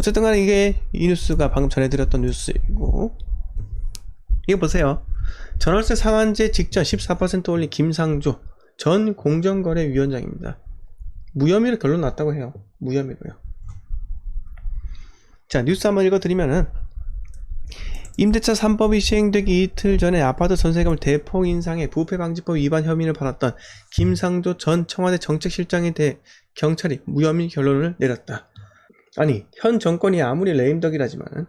어쨌든 간에 이게 이 뉴스가 방금 전해드렸던 뉴스이고 이거 보세요. 전월세 상한제 직전 14% 올린 김상조 전 공정거래위원장입니다. 무혐의로 결론 났다고 해요. 무혐의로요. 자, 뉴스 한번 읽어드리면은 임대차 3법이 시행되기 이틀 전에 아파트 전세금을 대폭 인상해 부패방지법 위반 혐의를 받았던 김상조 전 청와대 정책실장에 대해 경찰이 무혐의 결론을 내렸다. 아니, 현 정권이 아무리 레임덕이라지만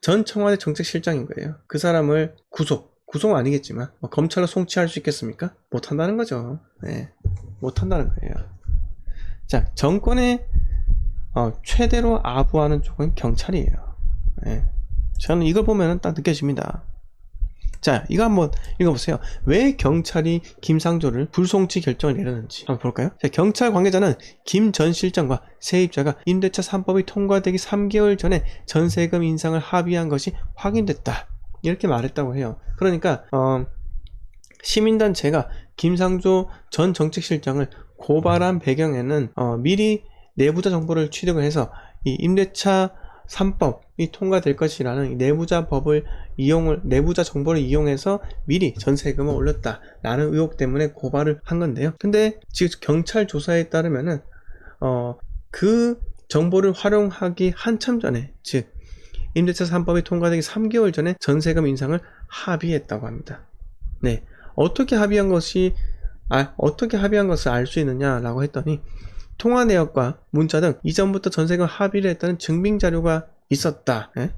전 청와대 정책실장인 거예요. 그 사람을 구속, 구속 아니겠지만 뭐 검찰로 송치할 수 있겠습니까? 못한다는 거죠. 네, 못한다는 거예요. 자, 정권의 어, 최대로 아부하는 쪽은 경찰이에요. 네. 저는 이걸 보면 딱 느껴집니다. 자, 이거 한번 읽어보세요. 왜 경찰이 김상조를 불송치 결정을 내렸는지 한번 볼까요? 자, 경찰 관계자는 김 전 실장과 세입자가 임대차 3법이 통과되기 3개월 전에 전세금 인상을 합의한 것이 확인됐다. 이렇게 말했다고 해요. 그러니까 어, 시민단체가 김상조 전 정책실장을 고발한 배경에는 어, 미리 내부자 정보를 취득을 해서 이 임대차 3법이 통과될 것이라는 이 내부자 법을 이용을 내부자 정보를 이용해서 미리 전세금을 올렸다라는 의혹 때문에 고발을 한 건데요. 근데 지금 경찰 조사에 따르면은 어 그 정보를 활용하기 한참 전에 즉 임대차 3법이 통과되기 3개월 전에 전세금 인상을 합의했다고 합니다. 네. 어떻게 합의한 것이 아, 어떻게 합의한 것을 알 수 있느냐라고 했더니 통화 내역과 문자 등 이전부터 전세금 합의를 했다는 증빙 자료가 있었다. 예?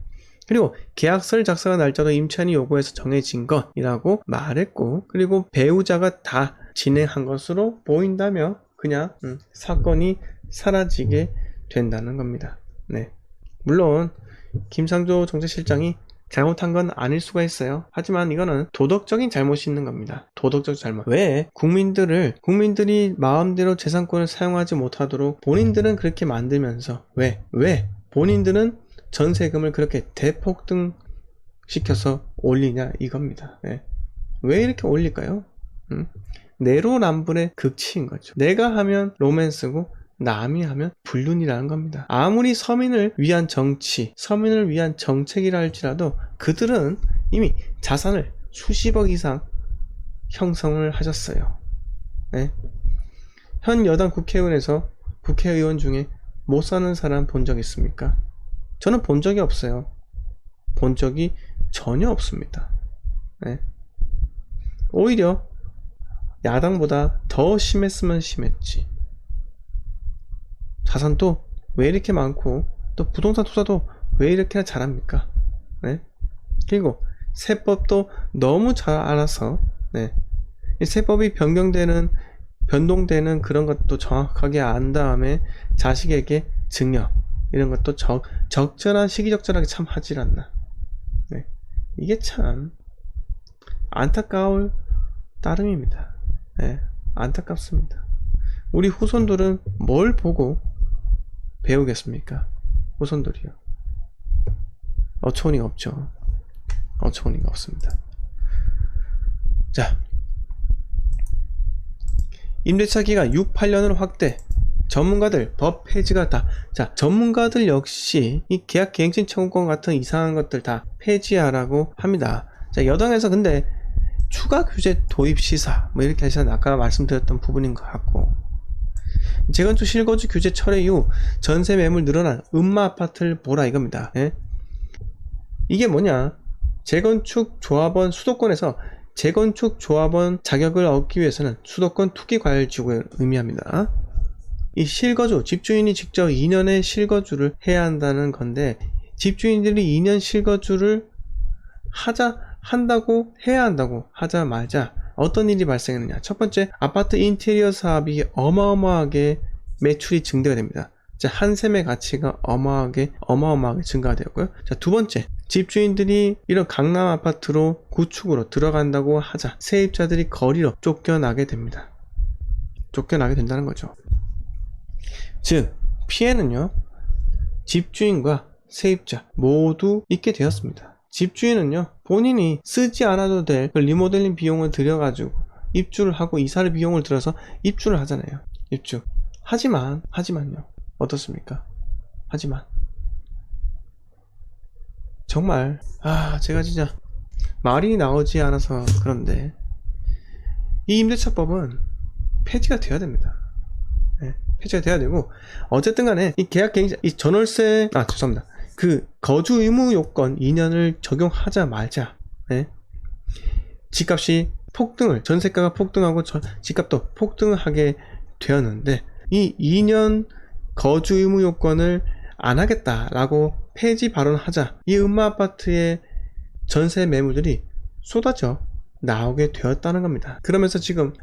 그리고 계약서를 작성한 날짜도 임차인이 요구해서 정해진 것이라고 말했고 그리고 배우자가 다 진행한 것으로 보인다며 그냥 음, 사건이 사라지게 된다는 겁니다. 네. 물론 김상조 정책실장이 잘못한 건 아닐 수가 있어요. 하지만 이거는 도덕적인 잘못이 있는 겁니다. 도덕적 잘못. 왜 국민들을 국민들이 마음대로 재산권을 사용하지 못하도록 본인들은 그렇게 만들면서 왜? 왜? 본인들은 전세금을 그렇게 대폭등 시켜서 올리냐 이겁니다. 네. 왜 이렇게 올릴까요? 음? 내로남불의 극치인 거죠. 내가 하면 로맨스고 남이 하면 불륜이라는 겁니다. 아무리 서민을 위한 정치, 서민을 위한 정책이라 할지라도 그들은 이미 자산을 수십억 이상 형성을 하셨어요. 네? 현 여당 국회의원에서 국회의원 중에 못 사는 사람 본 적 있습니까? 저는 본 적이 없어요. 본 적이 전혀 없습니다. 네? 오히려 야당보다 더 심했으면 심했지. 자산도 왜 이렇게 많고 또 부동산 투자도 왜 이렇게나 잘합니까? 네? 그리고 세법도 너무 잘 알아서 네. 이 세법이 변경되는 변동되는 그런 것도 정확하게 안 다음에 자식에게 증여 이런 것도 적, 적절한 시기적절하게 참 하질 않나. 네. 이게 참 안타까울 따름입니다. 네. 안타깝습니다. 우리 후손들은 뭘 보고 배우겠습니까? 후손들이요. 어처구니가 없죠. 어처구니가 없습니다. 자, 임대차 기간 6, 8년으로 확대. 전문가들 법 폐지가 다. 자, 전문가들 역시 이 계약 갱신 청구권 같은 이상한 것들 다 폐지하라고 합니다. 자, 여당에서 근데 추가 규제 도입 시사 뭐 이렇게 하시는 아까 말씀드렸던 부분인 것 같고 재건축 실거주 규제 철회 이후 전세 매물 늘어난 음마 아파트를 보라 이겁니다. 예? 이게 뭐냐? 재건축 조합원 수도권에서 재건축 조합원 자격을 얻기 위해서는 수도권 투기 과열 지구를 의미합니다. 이 실거주 집주인이 직접 2년의 실거주를 해야 한다는 건데 집주인들이 2년 실거주를 하자 한다고 해야 한다고 하자 말자 어떤 일이 발생했느냐. 첫 번째 아파트 인테리어 사업이 어마어마하게 매출이 증대가 됩니다. 자, 한 셈의 가치가 어마하게 어마어마하게 증가가 되었고요. 자, 두 번째 집주인들이 이런 강남 아파트로 구축으로 들어간다고 하자 세입자들이 거리로 쫓겨나게 됩니다. 쫓겨나게 된다는 거죠. 즉 피해는요 집주인과 세입자 모두 있게 되었습니다 집주인은요 본인이 쓰지 않아도 될 그 리모델링 비용을 들여가지고 입주를 하고 이사를 비용을 들어서 입주를 하잖아요. 입주. 하지만 하지만요. 어떻습니까? 하지만. 정말 아 제가 진짜 말이 나오지 않아서 그런데 이 임대차법은 폐지가 돼야 됩니다. 예, 폐지가 돼야 되고 어쨌든 간에 이 계약 갱신 이 전월세 아 죄송합니다. 그 거주 의무 요건 2년을 적용하자 말자. 예. 집값이 폭등을 전세가가 폭등하고 전- 집값도 폭등하게 되었는데 이 2년 거주 의무 요건을 안 하겠다라고 폐지 발언하자 이 음마 아파트의 전세 매물들이 쏟아져 나오게 되었다는 겁니다. 그러면서 지금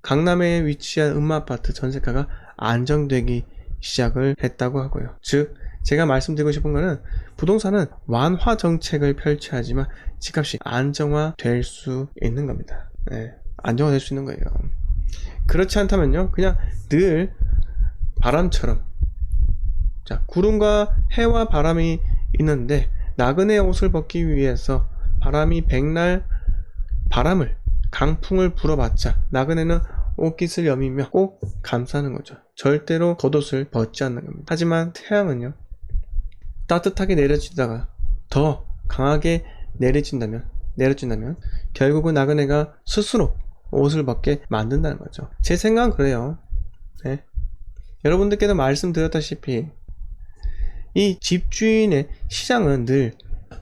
강남에 위치한 음마 아파트 전세가가 안정되기 시작을 했다고 하고요. 즉 제가 말씀드리고 싶은 거는 부동산은 완화 정책을 펼쳐야 하지만 집값이 안정화될 수 있는 겁니다. 네, 안정화될 수 있는 거예요. 그렇지 않다면요, 그냥 늘 바람처럼 자 구름과 해와 바람이 있는데 나그네 옷을 벗기 위해서 바람이 백날 바람을 강풍을 불어봤자 나그네는 옷깃을 여미며 꼭 감싸는 거죠. 절대로 겉옷을 벗지 않는 겁니다. 하지만 태양은요 따뜻하게 내려지다가 더 강하게 내려진다면 내려진다면 결국은 나그네가 스스로 옷을 벗게 만든다는 거죠. 제 생각은 그래요. 네. 여러분들께도 말씀드렸다시피 이 집주인의 시장은 늘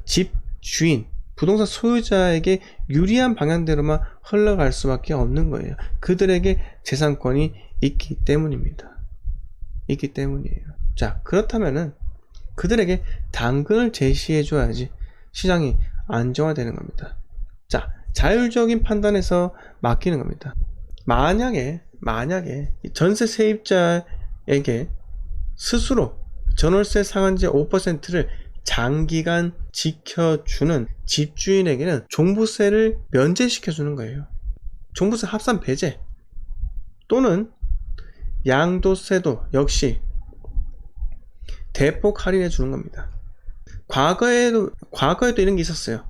집주인 부동산 소유자에게 유리한 방향대로만 흘러갈 수밖에 없는 거예요. 그들에게 재산권이 있기 때문입니다. 있기 때문이에요. 자, 그렇다면은 그들에게 당근을 제시해 줘야지 시장이 안정화되는 겁니다. 자, 자율적인 판단에서 맡기는 겁니다. 만약에 만약에 이 전세 세입자에게 스스로 전월세 상한제 5%를 장기간 지켜주는 집주인에게는 종부세를 면제시켜주는 거예요. 종부세 합산 배제 또는 양도세도 역시 대폭 할인해 주는 겁니다. 과거에도 과거에도 이런 게 있었어요.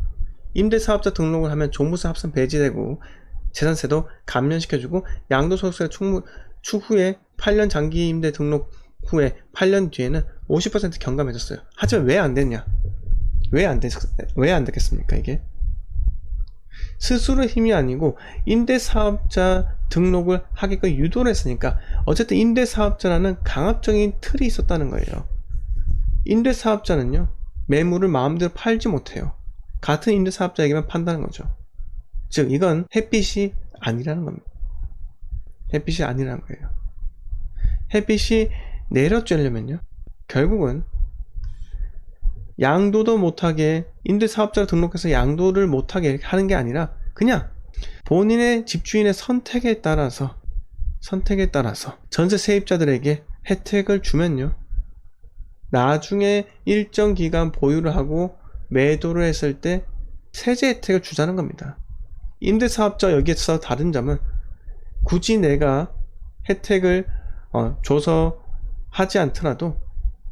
임대사업자 등록을 하면 종부세 합산 배제되고 재산세도 감면시켜주고 양도소득세 충무, 추후에 8년 장기 임대 등록 후에 8년 뒤에는 50% 경감해줬어요. 하지만 왜 안 됐냐? 왜 안 됐, 왜안 됐겠습니까, 이게? 스스로 힘이 아니고 임대사업자 등록을 하게끔 유도를 했으니까 어쨌든 임대사업자라는 강압적인 틀이 있었다는 거예요. 임대 사업자는요, 매물을 마음대로 팔지 못해요. 같은 임대 사업자에게만 판다는 거죠. 즉, 이건 햇빛이 아니라는 겁니다. 햇빛이 아니라는 거예요. 햇빛이 내려쬐려면요, 결국은 양도도 못하게 임대 사업자를 등록해서 양도를 못하게 하는 게 아니라 그냥 본인의 집주인의 선택에 따라서 선택에 따라서 전세 세입자들에게 혜택을 주면요 나중에 일정 기간 보유를 하고 매도를 했을 때 세제 혜택을 주자는 겁니다 임대사업자 여기에서 다른 점은 굳이 내가 혜택을 어, 줘서 하지 않더라도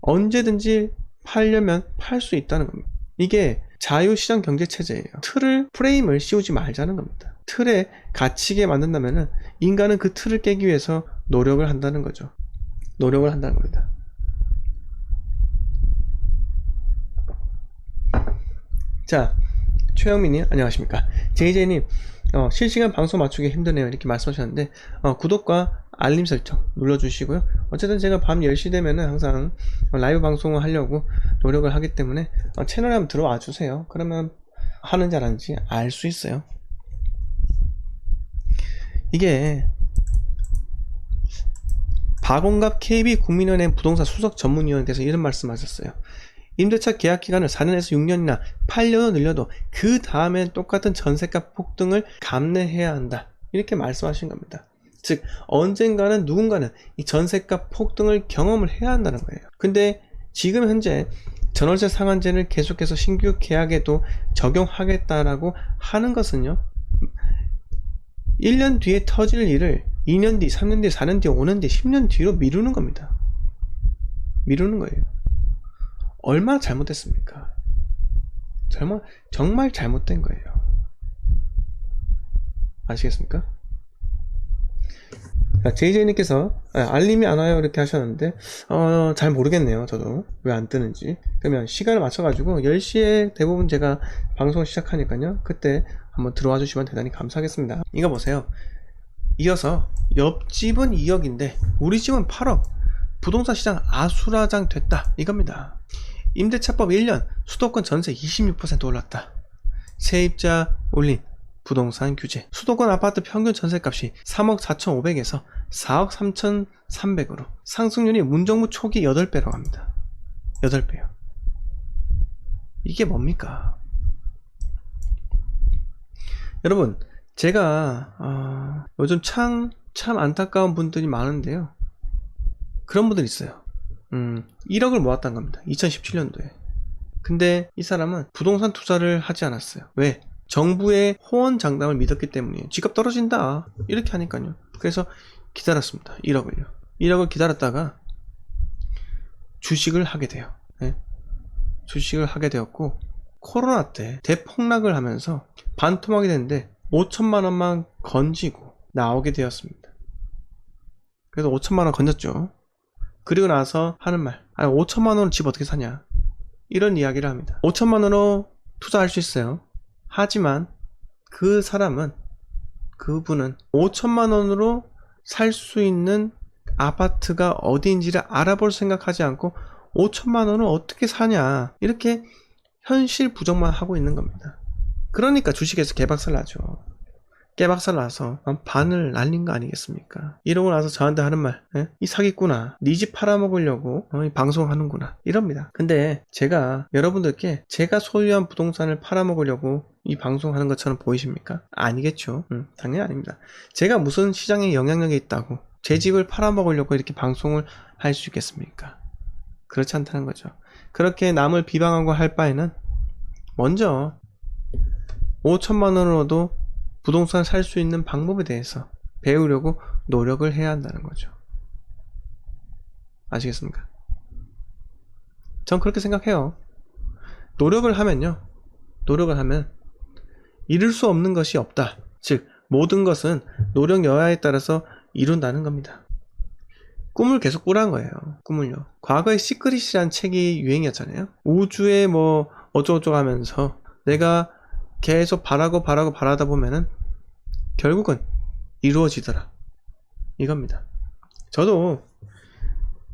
언제든지 팔려면 팔 수 있다는 겁니다. 이게 자유시장 경제 체제예요. 틀을 프레임을 씌우지 말자는 겁니다. 틀에 갇히게 만든다면은 인간은 그 틀을 깨기 위해서 노력을 한다는 거죠. 노력을 한다는 겁니다. 자, 최영민님 안녕하십니까? JJ님 어, 실시간 방송 맞추기 힘드네요 이렇게 말씀하셨는데 어, 구독과 알림 설정 눌러주시고요. 어쨌든 제가 밤 10시 되면은 항상 라이브 방송을 하려고 노력을 하기 때문에 어, 채널에 한번 들어와 주세요. 그러면 하는지 안 하는지 알 수 있어요. 이게 박원갑 KB 국민은행 부동산 수석 전문위원께서 이런 말씀하셨어요. 임대차 계약 기간을 4년에서 6년이나 8년을 늘려도 그 다음엔 똑같은 전세가 폭등을 감내해야 한다. 이렇게 말씀하신 겁니다. 즉 언젠가는 누군가는 이 전세가 폭등을 경험을 해야 한다는 거예요. 근데 지금 현재 전월세 상한제를 계속해서 신규 계약에도 적용하겠다라고 하는 것은요. 1년 뒤에 터질 일을 2년 뒤, 3년 뒤, 4년 뒤, 5년 뒤, 10년 뒤로 미루는 겁니다. 미루는 거예요. 얼마나 잘못됐습니까? 정말, 정말 잘못된 거예요. 아시겠습니까? JJ님께서 알림이 안 와요 이렇게 하셨는데 어, 잘 모르겠네요 저도. 왜 안 뜨는지. 그러면 시간을 맞춰가지고 10시에 대부분 제가 방송 시작하니까요. 그때 한번 들어와 주시면 대단히 감사하겠습니다. 이거 보세요. 이어서 옆집은 2억인데 우리 집은 8억. 부동산 시장 아수라장 됐다. 이겁니다 임대차법 1년 수도권 전세 26% 올랐다. 세입자 올린 부동산 규제. 수도권 아파트 평균 전세값이 3억 4,500에서 4억 3,300으로 상승률이 문정부 초기 8배라고 합니다. 8배요. 이게 뭡니까? 여러분 제가 어, 요즘 참, 참 안타까운 분들이 많은데요. 그런 분들 있어요 음, 1억을 모았다는 겁니다. 2017년도에. 근데 이 사람은 부동산 투자를 하지 않았어요. 왜? 정부의 호언 장담을 믿었기 때문이에요. 집값 떨어진다. 이렇게 하니까요. 그래서 기다렸습니다. 1억을요. 1억을 기다렸다가 주식을 하게 돼요. 예? 주식을 하게 되었고 코로나 때 대폭락을 하면서 반토막이 됐는데 5천만 원만 건지고 나오게 되었습니다. 그래서 5천만 원 건졌죠. 그리고 나서 하는 말, 아 5천만 원으로 집 어떻게 사냐? 이런 이야기를 합니다. 5천만 원으로 투자할 수 있어요. 하지만 그 사람은 그분은 5천만 원으로 살 수 있는 아파트가 어디인지를 알아볼 생각하지 않고 5천만 원을 어떻게 사냐 이렇게 현실 부정만 하고 있는 겁니다. 그러니까 주식에서 개박살 나죠. 개박살 나서 반을 날린 거 아니겠습니까? 이러고 나서 저한테 하는 말, 예? 이 사기꾼아, 네 집 팔아먹으려고 어, 이 방송하는구나 이럽니다. 근데 제가 여러분들께 제가 소유한 부동산을 팔아먹으려고 이 방송하는 것처럼 보이십니까? 아니겠죠. 음, 당연히 아닙니다. 제가 무슨 시장에 영향력이 있다고 제 집을 팔아먹으려고 이렇게 방송을 할 수 있겠습니까? 그렇지 않다는 거죠. 그렇게 남을 비방하고 할 바에는 먼저 5천만 원으로도 부동산 살 수 있는 방법에 대해서 배우려고 노력을 해야 한다는 거죠. 아시겠습니까? 전 그렇게 생각해요. 노력을 하면요. 노력을 하면 이룰 수 없는 것이 없다. 즉, 모든 것은 노력 여하에 따라서 이룬다는 겁니다. 꿈을 계속 꾸란 거예요. 꿈을요. 과거에 시크릿이란 책이 유행이었잖아요. 우주에 뭐 어쩌고저쩌고 하면서 내가 계속 바라고 바라고 바라다 보면은 결국은 이루어지더라. 이겁니다. 저도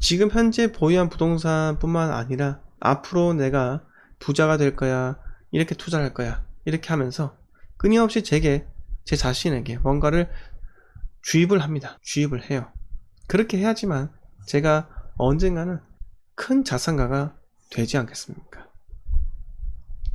지금 현재 보유한 부동산뿐만 아니라 앞으로 내가 부자가 될 거야. 이렇게 투자할 거야. 이렇게 하면서 끊임없이 제게 제 자신에게 뭔가를 주입을 합니다. 주입을 해요. 그렇게 해야지만 제가 언젠가는 큰 자산가가 되지 않겠습니까?